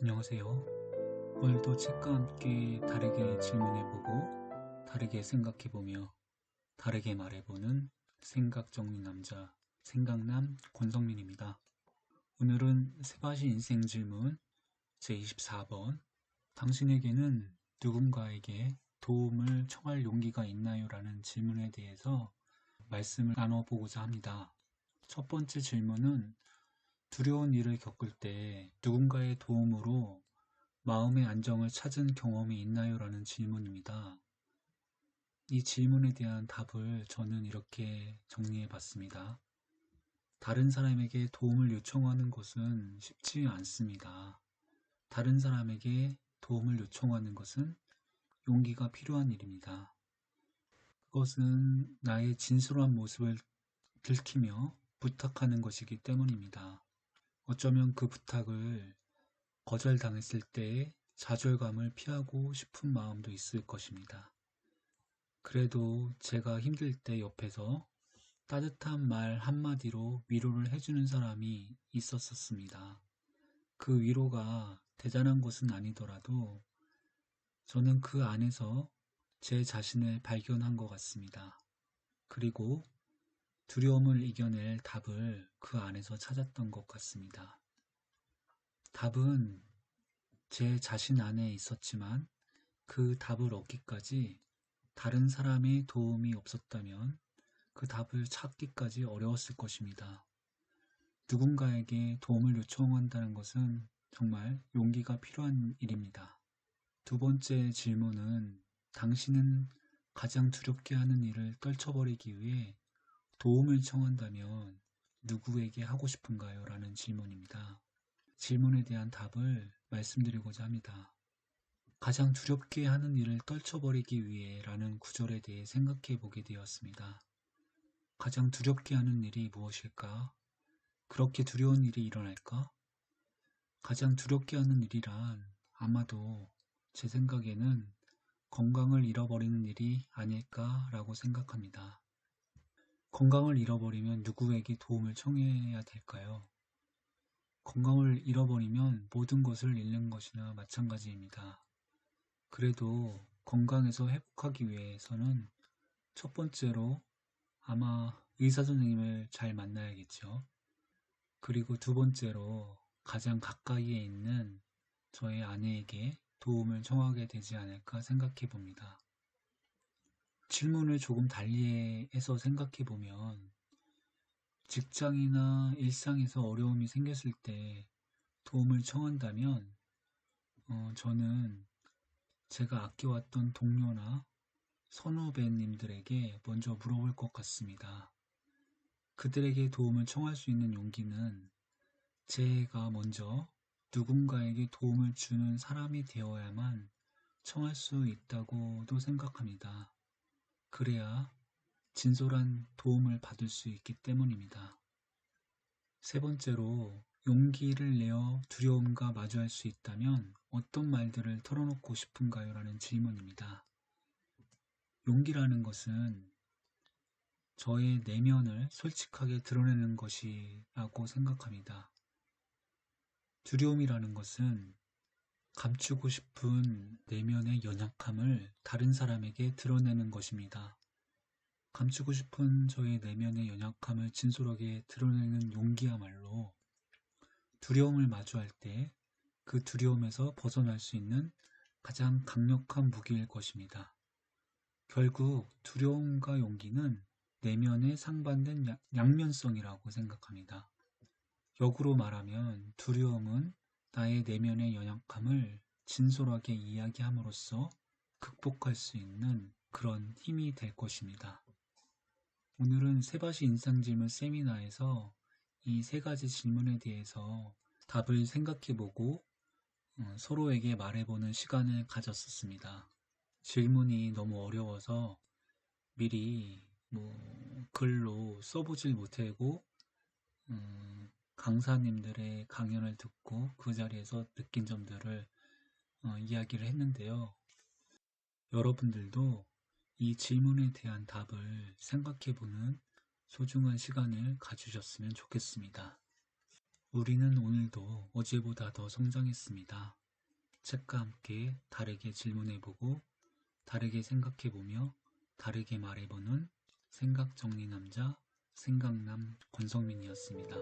안녕하세요. 오늘도 책과 함께 다르게 질문해보고 다르게 생각해보며 다르게 말해보는 생각 정리 남자 생각남 권성민입니다. 오늘은 세바시 인생 질문 제24번 당신에게는 누군가에게 도움을 청할 용기가 있나요? 라는 질문에 대해서 말씀을 나눠보고자 합니다. 첫 번째 질문은 두려운 일을 겪을 때 누군가의 도움으로 마음의 안정을 찾은 경험이 있나요? 라는 질문입니다. 이 질문에 대한 답을 저는 이렇게 정리해 봤습니다. 다른 사람에게 도움을 요청하는 것은 쉽지 않습니다. 다른 사람에게 도움을 요청하는 것은 용기가 필요한 일입니다. 그것은 나의 진솔한 모습을 들키며 부탁하는 것이기 때문입니다. 어쩌면 그 부탁을 거절당했을 때의 좌절감을 피하고 싶은 마음도 있을 것입니다. 그래도 제가 힘들 때 옆에서 따뜻한 말 한마디로 위로를 해주는 사람이 있었었습니다. 그 위로가 대단한 것은 아니더라도 저는 그 안에서 제 자신을 발견한 것 같습니다. 그리고 두려움을 이겨낼 답을 그 안에서 찾았던 것 같습니다. 답은 제 자신 안에 있었지만 그 답을 얻기까지 다른 사람의 도움이 없었다면 그 답을 찾기까지 어려웠을 것입니다. 누군가에게 도움을 요청한다는 것은 정말 용기가 필요한 일입니다. 두 번째 질문은 당신은 가장 두렵게 하는 일을 떨쳐버리기 위해 도움을 청한다면 누구에게 하고 싶은가요? 라는 질문입니다. 질문에 대한 답을 말씀드리고자 합니다. 가장 두렵게 하는 일을 떨쳐버리기 위해 라는 구절에 대해 생각해 보게 되었습니다. 가장 두렵게 하는 일이 무엇일까? 그렇게 두려운 일이 일어날까? 가장 두렵게 하는 일이란 아마도 제 생각에는 건강을 잃어버리는 일이 아닐까라고 생각합니다. 건강을 잃어버리면 누구에게 도움을 청해야 될까요? 건강을 잃어버리면 모든 것을 잃는 것이나 마찬가지입니다. 그래도 건강에서 회복하기 위해서는 첫 번째로 아마 의사 선생님을 잘 만나야겠죠. 그리고 두 번째로 가장 가까이에 있는 저의 아내에게 도움을 청하게 되지 않을까 생각해 봅니다. 질문을 조금 달리 해서 생각해 보면 직장이나 일상에서 어려움이 생겼을 때 도움을 청한다면 어, 저는 제가 아껴왔던 동료나 선후배님들에게 먼저 물어볼 것 같습니다. 그들에게 도움을 청할 수 있는 용기는 제가 먼저 누군가에게 도움을 주는 사람이 되어야만 청할 수 있다고도 생각합니다. 그래야 진솔한 도움을 받을 수 있기 때문입니다. 세 번째로 용기를 내어 두려움과 마주할 수 있다면 어떤 말들을 털어놓고 싶은가요? 라는 질문입니다. 용기라는 것은 저의 내면을 솔직하게 드러내는 것이라고 생각합니다. 두려움이라는 것은 감추고 싶은 내면의 연약함을 다른 사람에게 드러내는 것입니다. 감추고 싶은 저의 내면의 연약함을 진솔하게 드러내는 용기야말로 두려움을 마주할 때 그 두려움에서 벗어날 수 있는 가장 강력한 무기일 것입니다. 결국 두려움과 용기는 내면의 상반된 양면성이라고 생각합니다. 역으로 말하면 두려움은 나의 내면의 연약함을 진솔하게 이야기함으로써 극복할 수 있는 그런 힘이 될 것입니다. 오늘은 세바시 인상질문 세미나에서 이 세 가지 질문에 대해서 답을 생각해보고 어, 서로에게 말해보는 시간을 가졌었습니다. 질문이 너무 어려워서 미리 뭐 글로 써보질 못하고 음, 강사님들의 강연을 듣고 그 자리에서 느낀 점들을 어, 이야기를 했는데요. 여러분들도 이 질문에 대한 답을 생각해보는 소중한 시간을 가지셨으면 좋겠습니다. 우리는 오늘도 어제보다 더 성장했습니다. 책과 함께 다르게 질문해보고 다르게 생각해보며 다르게 말해보는 생각 정리 남자 생각남 권성민이었습니다.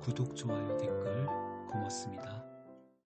구독, 좋아요, 댓글 고맙습니다.